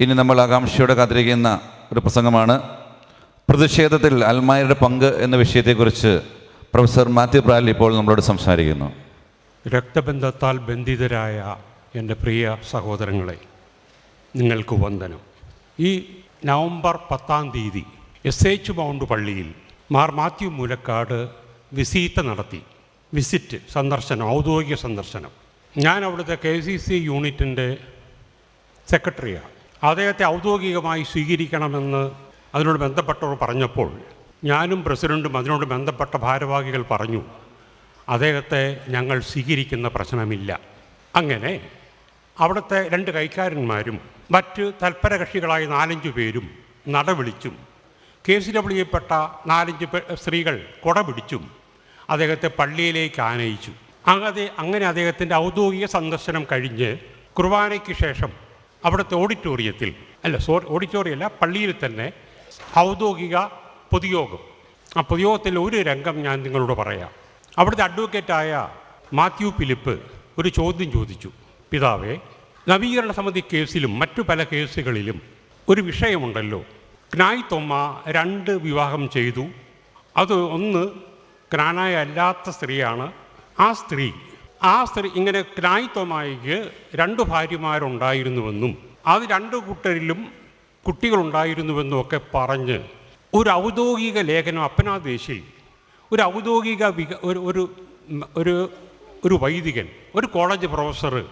ഇനി നമ്മൾ ആകാംക്ഷയോടെ കാത്തിരിക്കുന്ന ഒരു പ്രസംഗമാണ്. പ്രതിഷേധത്തിൽ അൽമായരുടെ പങ്ക് എന്ന വിഷയത്തെക്കുറിച്ച് പ്രൊഫസർ മാത്യു പ്രാൽ ഇപ്പോൾ നമ്മളോട് സംസാരിക്കുന്നു. രക്തബന്ധത്താൽ ബന്ധിതരായ എന്റെ പ്രിയ സഹോദരങ്ങളെ നിങ്ങൾക്ക് വന്ദനം. ഈ നവംബർ പത്താം തീയതി എസ് എച്ച് മൗണ്ട് പള്ളിയിൽ മാർ മാത്യു മൂലക്കാട് വിസീറ്റ് നടത്തി. വിസിറ്റ് സന്ദർശനം ഔദ്യോഗിക സന്ദർശനം. ഞാൻ അവിടുത്തെ കെ സി സി യൂണിറ്റിന്റെ സെക്രട്ടറിയാണ്. അദ്ദേഹത്തെ ഔദ്യോഗികമായി സ്വീകരിക്കണമെന്ന് അതിനോട് ബന്ധപ്പെട്ടവർ പറഞ്ഞപ്പോൾ ഞാനും പ്രസിഡന്റും അതിനോട് ബന്ധപ്പെട്ട ഭാരവാഹികൾ പറഞ്ഞു അദ്ദേഹത്തെ ഞങ്ങൾ സ്വീകരിക്കുന്ന പ്രശ്നമില്ല. അങ്ങനെ അവിടുത്തെ രണ്ട് കൈക്കാരന്മാരും മറ്റ് തൽപരകക്ഷികളായ നാലഞ്ച് പേരും നടവിളിച്ചും കെ സി ഡബ്ല്യുപ്പെട്ട നാലഞ്ച് സ്ത്രീകൾ കുട പിടിച്ചും അദ്ദേഹത്തെ പള്ളിയിലേക്ക് ആനയിച്ചു. അങ്ങനെ അങ്ങനെ അദ്ദേഹത്തിന്റെ ഔദ്യോഗിക സന്ദർശനം കഴിഞ്ഞ് കുർബാനയ്ക്ക് ശേഷം അവിടുത്തെ ഓഡിറ്റോറിയത്തിൽ അല്ല സോ ഓഡിറ്റോറിയം അല്ല പള്ളിയിൽ തന്നെ ഔദ്യോഗിക പൊതുയോഗം. ആ പൊതുയോഗത്തിൽ ഒരു രംഗം ഞാൻ നിങ്ങളോട് പറയാം. അവിടുത്തെ അഡ്വക്കേറ്റായ മാത്യു ഫിലിപ്പ് ഒരു ചോദ്യം ചോദിച്ചു. പിതാവേ നവീകരണ സമിതി കേസിലും മറ്റു പല കേസുകളിലും ഒരു വിഷയമുണ്ടല്ലോ. ക്നായ് തൊമ്മ രണ്ട് വിവാഹം ചെയ്തു. അത് ഒന്ന് ക്നാനായ അല്ലാത്ത സ്ത്രീയാണ്. ആ സ്ത്രീ ആ സ്ത്രീ ഇങ്ങനെ ക്നായ് തൊമായിക്ക് രണ്ട് ഭാര്യമാരുണ്ടായിരുന്നുവെന്നും അത് രണ്ട് കൂട്ടരിലും കുട്ടികളുണ്ടായിരുന്നുവെന്നും ഒക്കെ പറഞ്ഞ് ഒരു ഔദ്യോഗിക ലേഖനം അപ്പനാദേശിൽ ഒരു ഔദ്യോഗിക വിക ഒരു ഒരു ഒരു ഒരു വൈദികൻ ഒരു കോളേജ് പ്രൊഫസർ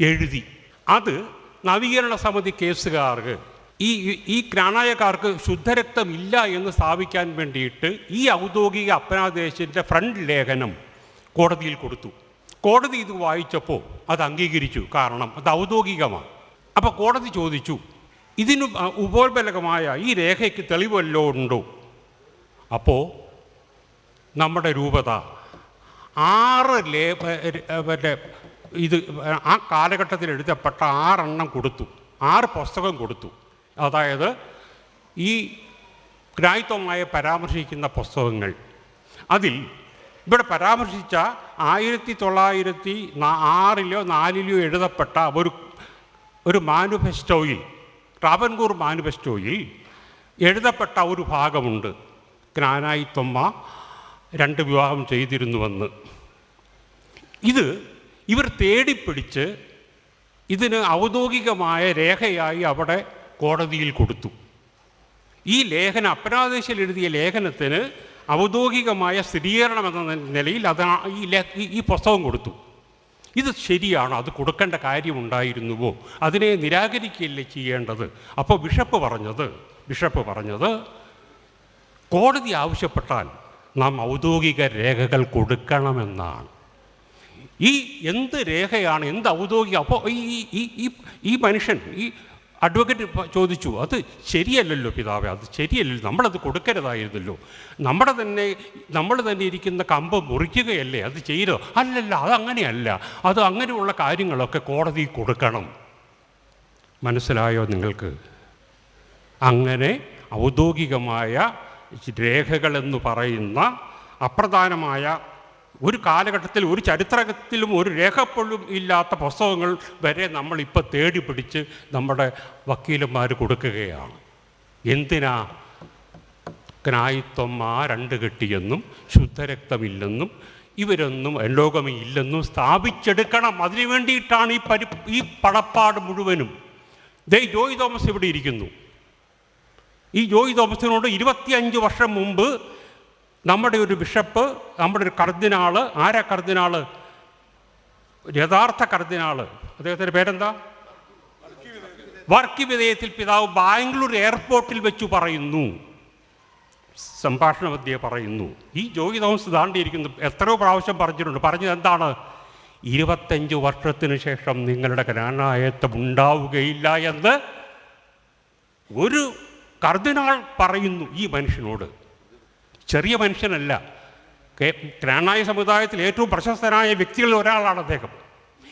എഴുതി. അത് നവീകരണ സമിതി കേസുകാർക്ക് ഈ- ഈ ക്രാണായക്കാർക്ക് ശുദ്ധരക്തമില്ല എന്ന് സ്ഥാപിക്കാൻ വേണ്ടിയിട്ട് ഈ ഔദ്യോഗിക അപ്പനാദേശിന്റെ ഫ്രണ്ട് ലേഖനം കോടതിയിൽ കൊടുത്തു. കോടതി ഇത് വായിച്ചപ്പോൾ അത് അംഗീകരിച്ചു. കാരണം അത് ഔദ്യോഗികമാണ്. അപ്പോൾ കോടതി ചോദിച്ചു ഇതിന് ഉപോത്ബലകമായ ഈ രേഖയ്ക്ക് തെളിവല്ലോ ഉണ്ടോ? അപ്പോൾ നമ്മുടെ രൂപത ആറ് ലേ ഇത് ആ കാലഘട്ടത്തിൽ എഴുതപ്പെട്ട ആറെണ്ണം കൊടുത്തു. ആറ് പുസ്തകം കൊടുത്തു. അതായത് ഈ ഗ്രാഹിത്വമായ പരാമർശിക്കുന്ന പുസ്തകങ്ങൾ. അതിൽ ഇവിടെ പരാമർശിച്ച ആയിരത്തി തൊള്ളായിരത്തി ആറിലോ നാലിലോ എഴുതപ്പെട്ട ഒരു ഒരു മാനുഫെസ്റ്റോയിൽ ട്രാവൻകൂർ മാനുഫെസ്റ്റോയിൽ എഴുതപ്പെട്ട ഒരു ഭാഗമുണ്ട്. ജ്ഞാനായി തൊമ്മ രണ്ട് വിവാഹം ചെയ്തിരുന്നുവെന്ന്. ഇത് ഇവർ തേടിപ്പിടിച്ച് ഇതിന് ഔദ്യോഗികമായ രേഖയായി അവിടെ കോടതിയിൽ കൊടുത്തു. ഈ ലേഖനം അപരാദേശിൽ എഴുതിയ ലേഖനത്തിന് ഔദ്യോഗികമായ സ്ഥിരീകരണം എന്ന നിലയിൽ അത് ഈ ഈ- പുസ്തകം കൊടുത്തു. ഇത് ശരിയാണ് അത് കൊടുക്കേണ്ട കാര്യമുണ്ടായിരുന്നുവോ? അതിനെ നിരാകരിക്കുകയല്ലേ ചെയ്യേണ്ടത്? അപ്പോൾ ബിഷപ്പ് പറഞ്ഞത് ബിഷപ്പ് പറഞ്ഞത് കോടതി ആവശ്യപ്പെട്ടാൽ നാം ഔദ്യോഗിക രേഖകൾ കൊടുക്കണമെന്നാണ്. ഈ എന്ത് രേഖയാണ് എന്ത് ഔദ്യോഗിക അപ്പോൾ ഈ ഈ ഈ മനുഷ്യൻ ഈ അഡ്വക്കേറ്റ് ചോദിച്ചു അത് ശരിയല്ലല്ലോ പിതാവേ അത് ശരിയല്ലല്ലോ നമ്മളത് കൊടുക്കരുതായിരുന്നല്ലോ. നമ്മുടെ തന്നെ നമ്മൾ തന്നെ ഇരിക്കുന്ന കമ്പ് മുറിക്കുകയല്ലേ അത് ചെയ്തോ? അല്ലല്ല അത് അങ്ങനെയല്ല. അത് അങ്ങനെയുള്ള കാര്യങ്ങളൊക്കെ കോടതി കൊടുക്കണം. മനസ്സിലായോ നിങ്ങൾക്ക്? അങ്ങനെ ഔദ്യോഗികമായ രേഖകളെന്ന് പറയുന്ന അപ്രധാനമായ ഒരു കാലഘട്ടത്തിൽ ഒരു ചരിത്രത്തിലും ഒരു രേഖപ്പെടും ഇല്ലാത്ത പുസ്തകങ്ങൾ വരെ നമ്മളിപ്പോൾ തേടി പിടിച്ച് നമ്മുടെ വക്കീലന്മാർ കൊടുക്കുകയാണ്. എന്തിനാ ക്നായിത്വം ആ രണ്ട് കെട്ടിയെന്നും ശുദ്ധരക്തമില്ലെന്നും ഇവരൊന്നും ലോകമേ ഇല്ലെന്നും സ്ഥാപിച്ചെടുക്കണം. അതിനു വേണ്ടിയിട്ടാണ് ഈ പരി ഈ പടപ്പാട് മുഴുവനും. ദേ ജോയ് തോമസ് ഇവിടെ ഇരിക്കുന്നു. ഈ ജോയ് തോമസിനോട് ഇരുപത്തിയഞ്ച് വർഷം മുമ്പ് നമ്മുടെ ഒരു ബിഷപ്പ് നമ്മുടെ ഒരു കർദിനാൾ ആരാ കർദിനാൾ? യഥാർത്ഥ കർദിനാൾ. അദ്ദേഹത്തിന്റെ പേരെന്താ? വർക്കി വിധേയത്തിൽ പിതാവ് ബാംഗ്ലൂർ എയർപോർട്ടിൽ വെച്ചു പറയുന്നു. സംഭാഷണ മധ്യേ പറയുന്നു. ഈ ജോയി തോമസ് താണ്ടിയിരിക്കുന്നു എത്രയോ പ്രാവശ്യം പറഞ്ഞിട്ടുണ്ട്. പറഞ്ഞത് എന്താണ്? ഇരുപത്തഞ്ച് വർഷത്തിന് ശേഷം നിങ്ങളുടെ ജ്ഞാനായത്വം ഉണ്ടാവുകയില്ല എന്ന് ഒരു കർദിനാൾ പറയുന്നു ഈ മനുഷ്യനോട്. ചെറിയ മനുഷ്യനല്ല. കേ- ജ്ഞാനായ സമുദായത്തിൽ ഏറ്റവും പ്രശസ്തനായ വ്യക്തികളിൽ ഒരാളാണ് അദ്ദേഹം.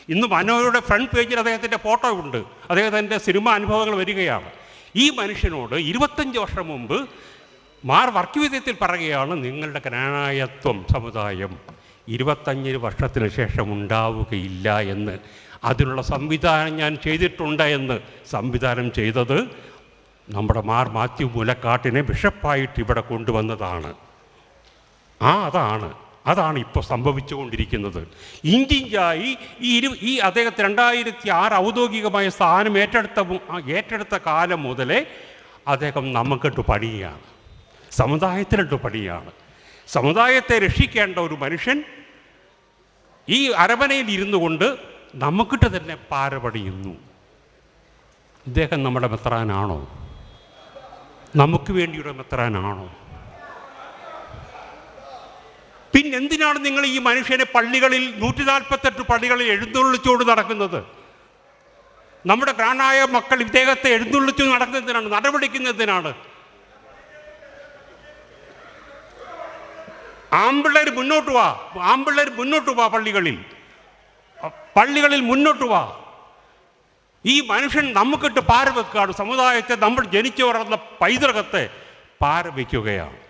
ഇന്ന് മനോരയുടെ ഫ്രണ്ട് പേജിൽ അദ്ദേഹത്തിന്റെ ഫോട്ടോ ഉണ്ട്. അദ്ദേഹത്തിന്റെ സിനിമ അനുഭവങ്ങൾ വരികയാണ്. ഈ മനുഷ്യനോട് ഇരുപത്തഞ്ച് വർഷം മുമ്പ് മാർ വർക്കിവിധത്തിൽ പറയുകയാണ് നിങ്ങളുടെ ക്രാണായത്വം സമുദായം ഇരുപത്തഞ്ച് വർഷത്തിന് ശേഷം ഉണ്ടാവുകയില്ല എന്ന്. അതിനുള്ള സംവിധാനം ഞാൻ ചെയ്തിട്ടുണ്ട് എന്ന്. സംവിധാനം ചെയ്തത് നമ്മുടെ മാർ മാത്യു മുലക്കാട്ടിനെ ബിഷപ്പായിട്ട് ഇവിടെ കൊണ്ടുവന്നതാണ്. ആ അതാണ്. അതാണ് ഇപ്പോൾ സംഭവിച്ചുകൊണ്ടിരിക്കുന്നത്. ഇഞ്ചിഞ്ചായി ഈ ഇരു ഈ അദ്ദേഹത്തെ രണ്ടായിരത്തി ആറ് ഔദ്യോഗികമായ സ്ഥാനം ഏറ്റെടുത്ത ഏറ്റെടുത്ത കാലം മുതലേ അദ്ദേഹം നമുക്കിട്ട് പണിയാണ്. സമുദായത്തിലിട്ട് പണിയാണ്. സമുദായത്തെ രക്ഷിക്കേണ്ട ഒരു മനുഷ്യൻ ഈ അരമനയിൽ ഇരുന്നു കൊണ്ട് നമുക്കിട്ട് തന്നെ പാരപണിയുന്നു. ഇദ്ദേഹം നമ്മുടെ മെത്രാനാണോ? നമുക്ക് വേണ്ടിയുള്ള മെത്രാനാണോ? പിന്നെന്തിനാണ് നിങ്ങൾ ഈ മനുഷ്യനെ പള്ളികളിൽ നൂറ്റി നാൽപ്പത്തെട്ട് പള്ളികളിൽ എഴുന്നള്ളിച്ചുകൊണ്ട് നടക്കുന്നത്? നമ്മുടെ പ്രാണായ മക്കൾ ഇദ്ദേഹത്തെ എഴുന്നള്ളിച്ചു നടക്കുന്നതിനാണ് നടപടിക്കുന്നതിനാണ് ആമ്പിള്ളേർ മുന്നോട്ട് വാ. ആമ്പിള്ളേർ മുന്നോട്ട് വാ പള്ളികളിൽ. പള്ളികളിൽ മുന്നോട്ട് വാ. ഈ മനുഷ്യൻ നമുക്കിട്ട് പാര വെക്കുകയാണ്. സമുദായത്തെ നമ്മൾ ജനിച്ചു വളർന്ന പൈതൃകത്തെ പാര വയ്ക്കുകയാണ്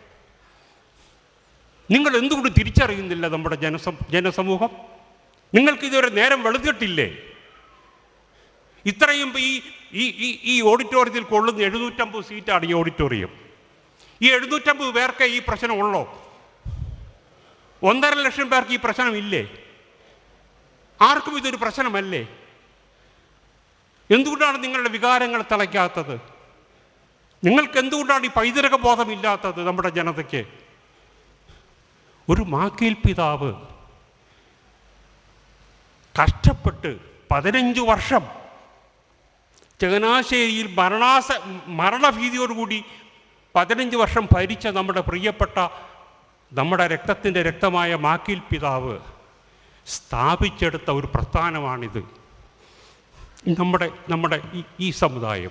നിങ്ങൾ എന്തുകൊണ്ട് തിരിച്ചറിയുന്നില്ല നമ്മുടെ ജനസം ജനസമൂഹം? നിങ്ങൾക്ക് ഇതുവരെ നേരം വെളുത്തിട്ടില്ലേ? ഇത്രയും ഈ ഈ ഈ ഈ ഓഡിറ്റോറിയത്തിൽ കൊള്ളുന്ന എഴുന്നൂറ്റമ്പത് സീറ്റാണ് ഈ ഓഡിറ്റോറിയം. ഈ എഴുന്നൂറ്റമ്പത് പേർക്ക് ഈ പ്രശ്നമുള്ളോ ഒന്നര ലക്ഷം പേർക്ക് ഈ പ്രശ്നമില്ലേ ആർക്കും ഇതൊരു പ്രശ്നമല്ലേ? എന്തുകൊണ്ടാണ് നിങ്ങളുടെ വികാരങ്ങൾ തിളയ്ക്കാത്തത്? നിങ്ങൾക്ക് എന്തുകൊണ്ടാണ് ഈ പൈതൃക ബോധമില്ലാത്തത് നമ്മുടെ ജനതയ്ക്ക്? ഒരു മാക്കേൽ പിതാവ് കഷ്ടപ്പെട്ട് പതിനഞ്ച് വർഷം ചങ്ങനാശ്ശേരിയിൽ മരണാസ മരണഭീതിയോടുകൂടി പതിനഞ്ച് വർഷം ഭരിച്ച നമ്മുടെ പ്രിയപ്പെട്ട നമ്മുടെ രക്തത്തിന്റെ രക്തമായ മാക്കിൽ പിതാവ് സ്ഥാപിച്ചെടുത്ത ഒരു പ്രസ്ഥാനമാണിത്. നമ്മുടെ നമ്മുടെ ഈ സമുദായം.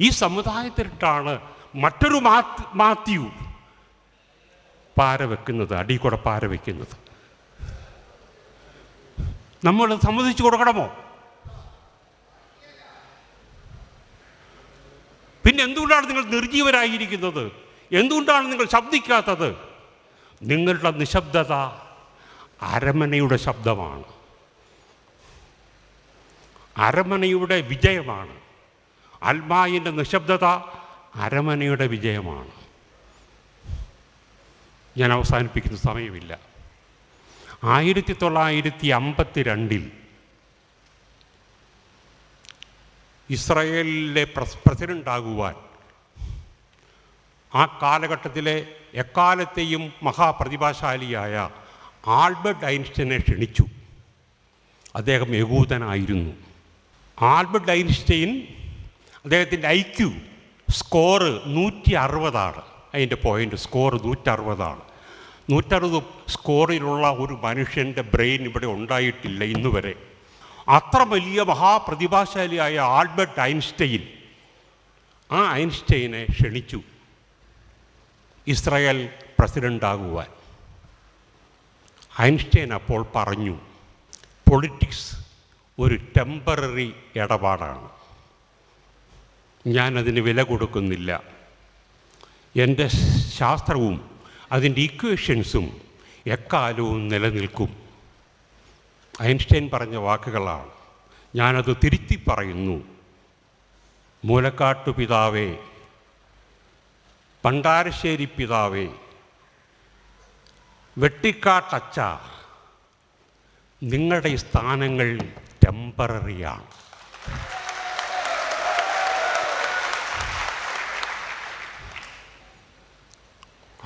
ഈ സമുദായത്തിലിട്ടാണ് മറ്റൊരു മാത്യു പാര വെക്കുന്നത് അടി കൂടെ പാര വെക്കുന്നത്. നമ്മൾ സമ്മതിച്ചു കൊടുക്കണമോ? പിന്നെ എന്തുകൊണ്ടാണ് നിങ്ങൾ നിർജീവരായിരിക്കുന്നത്? എന്തുകൊണ്ടാണ് നിങ്ങൾ ശബ്ദിക്കാത്തത്? നിങ്ങളുടെ നിശബ്ദത അരമനയുടെ ശബ്ദമാണ്. അരമനയുടെ വിജയമാണ്. അൽമായിന്റെ നിശബ്ദത അരമനയുടെ വിജയമാണ്. ഞാൻ അവസാനിപ്പിക്കുന്ന സമയമില്ല. ആയിരത്തി തൊള്ളായിരത്തി അമ്പത്തി രണ്ടിൽ ഇസ്രയേലിലെ പ്രസ് പ്രസിഡന്റാകുവാൻ ആ കാലഘട്ടത്തിലെ എക്കാലത്തെയും മഹാപ്രതിഭാശാലിയായ ആൽബർട്ട് ഐൻസ്റ്റീനെ ക്ഷണിച്ചു. അദ്ദേഹം യഹൂദനായിരുന്നു. ആൽബർട്ട് ഐൻസ്റ്റൈൻ അദ്ദേഹത്തിന്റെ ഐ ക്യു സ്കോറ് നൂറ്റി അറുപതാണ് അതിന്റെ പോയിന്റ് സ്കോർ നൂറ്ററുപതാണ്. നൂറ്ററുപത് സ്കോറിലുള്ള ഒരു മനുഷ്യന്റെ ബ്രെയിൻ ഇവിടെ ഉണ്ടായിട്ടില്ല ഇന്ന് വരെ അത്ര വലിയ മഹാപ്രതിഭാശാലിയായ ആൽബർട്ട് ഐൻസ്റ്റൈൻ ആ ഐൻസ്റ്റൈനെ ക്ഷണിച്ചു. ഇസ്രായേൽ പ്രസിഡന്റാകുവാൻ ഐൻസ്റ്റൈൻ അപ്പോൾ പറഞ്ഞു പൊളിറ്റിക്സ് ഒരു ടെമ്പററി ഇടപാടാണ്. ഞാനതിന് വില കൊടുക്കുന്നില്ല. എന്റെ ശാസ്ത്രവും അതിന്റെ ഇക്വേഷൻസും എക്കാലവും നിലനിൽക്കും. ഐൻസ്റ്റൈൻ പറഞ്ഞ വാക്കുകളാണ്. ഞാനത് തിരുത്തി പറയുന്നു. മൂലക്കാട്ടു പിതാവേ പണ്ടാരശ്ശേരി പിതാവേ വെട്ടിക്കാട്ടച്ച നിങ്ങളുടെ സ്ഥാനങ്ങൾ ടെമ്പററിയാണ്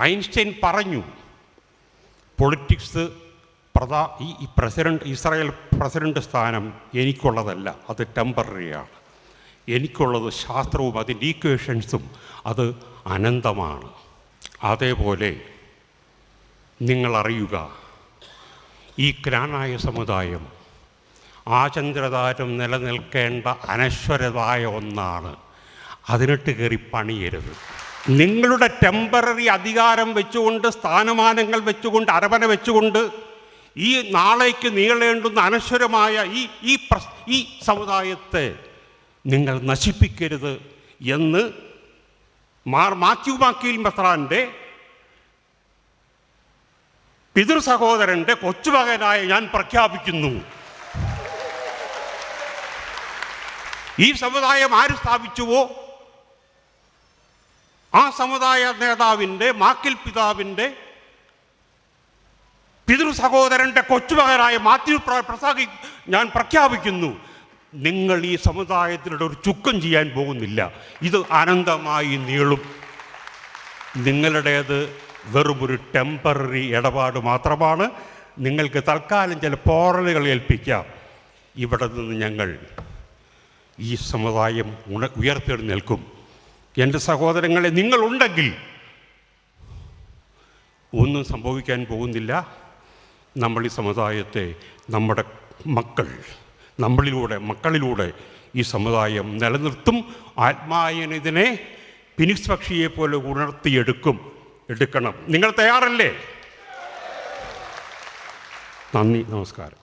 ഐൻസ്റ്റൈൻ പറഞ്ഞു പൊളിറ്റിക്സ് പ്രധാ ഈ പ്രസിഡന്റ് ഇസ്രായേൽ പ്രസിഡന്റ് സ്ഥാനം എനിക്കുള്ളതല്ല അത് ടെമ്പററിയാണ്. എനിക്കുള്ളത് ശാസ്ത്രവും അതിന്റെ ഈക്വേഷൻസും അത് അനന്തമാണ്. അതേപോലെ നിങ്ങളറിയുക ഈ ക്രാനായ സമുദായം ആചന്ദ്രതാരം നിലനിൽക്കേണ്ട അനശ്വരതായ ഒന്നാണ്. അതിനിട്ട് കയറി പണിയരുത്. നിങ്ങളുടെ ടെമ്പററി അധികാരം വെച്ചുകൊണ്ട് സ്ഥാനമാനങ്ങൾ വെച്ചുകൊണ്ട് അരവന വെച്ചുകൊണ്ട് ഈ നാളേക്ക് നീളേണ്ടുന്ന അനശ്വരമായ ഈ ഈ പ്രസ് ഈ സമുദായത്തെ നിങ്ങൾ നശിപ്പിക്കരുത് എന്ന് മാർ മാത്യു മാക്കീൽ മെത്രാന്റെ പിതൃ സഹോദരന്റെ കൊച്ചുമകനായ ഞാൻ പ്രഖ്യാപിക്കുന്നു. ഈ സമുദായം ആര് സ്ഥാപിച്ചുവോ? ആ സമുദായ നേതാവിന്റെ മാക്കിൽ പിതാവിന്റെ പിതൃ സഹോദരന്റെ കൊച്ചുമകനായ മാത്യു പ്ര- പ്രസാദി ഞാൻ പ്രഖ്യാപിക്കുന്നു നിങ്ങൾ ഈ സമുദായത്തിലൂടെ ഒരു ചുക്കം ചെയ്യാൻ പോകുന്നില്ല. ഇത് അനന്തമായി നീളും. നിങ്ങളുടേത് വെറും ഒരു ടെമ്പററി ഇടപാട് മാത്രമാണ്. നിങ്ങൾക്ക് തൽക്കാലം ചില പോറലുകൾ ഏൽപ്പിക്കാം. ഇവിടെ നിന്ന് ഞങ്ങൾ ഈ സമുദായം ഉയർത്തെഴുന്നേൽക്കും എന്റെ സഹോദരങ്ങളെ നിങ്ങളുണ്ടെങ്കിൽ ഒന്നും സംഭവിക്കാൻ പോകുന്നില്ല. നമ്മൾ ഈ സമുദായത്തെ നമ്മുടെ മക്കൾ നമ്മളിലൂടെ മക്കളിലൂടെ ഈ സമുദായം നിലനിർത്തും. ആത്മായൻ ഇതിനെ ഫിനിക്സ് പക്ഷിയെ പോലെ ഉണർത്തിയെടുക്കും. എടുക്കണം. നിങ്ങൾ തയ്യാറല്ലേ? നന്ദി നമസ്കാരം.